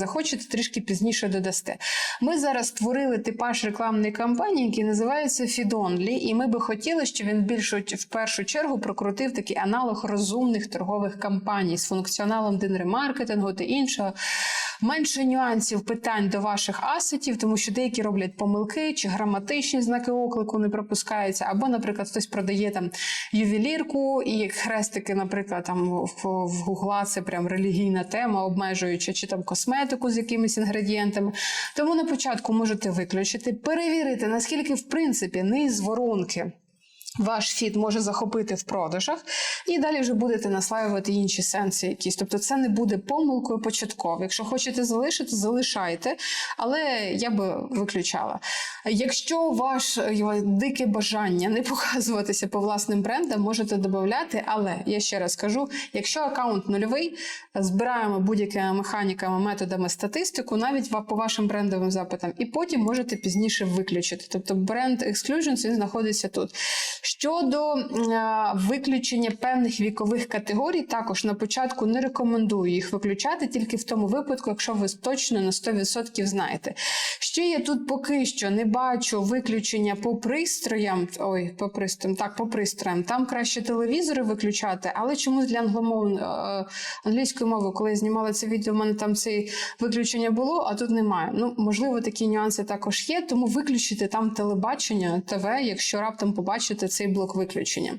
Захочете трішки пізніше додасте. Ми зараз створили типаж рекламної кампанії, який називається Feed-Only, і ми би хотіли, щоб він більш в першу чергу прокрутив такий аналог розумних торгових кампаній з функціоналом дин-ремаркетингу та іншого. Менше нюансів питань до ваших асетів, тому що деякі роблять помилки чи граматичні знаки оклику не пропускаються, або, наприклад, хтось продає там ювелірку і хрестики, наприклад, там в, Гугла це прям релігійна тема, обмежуюча, чи там косметику з якимись інгредієнтами. Тому на початку можете виключити, перевірити, наскільки в принципі низ воронки. Ваш фід може захопити в продажах, і далі вже будете наслаювати інші сенси якісь. Тобто це не буде помилкою початково. Якщо хочете залишити, залишайте, але я би виключала. Якщо ваше дике бажання не показуватися по власним брендам, можете додати, але я ще раз кажу: якщо аккаунт нульовий, збираємо будь-якими механіками, методами статистику, навіть по вашим брендовим запитам, і потім можете пізніше виключити. Тобто бренд Exclusions він знаходиться тут. Щодо е, виключення певних вікових категорій, також на початку не рекомендую їх виключати тільки в тому випадку, якщо ви точно на 100% знаєте. Ще я тут поки що не бачу виключення по пристроям. Ой, по пристроям, так, по пристроям. Там краще телевізори виключати, але чомусь для англомов... е, англійської мови, коли я знімала це відео, в мене там це виключення було, а тут немає. Ну, можливо, такі нюанси також є, тому виключити там телебачення, ТВ, якщо раптом побачите цей блок виключення.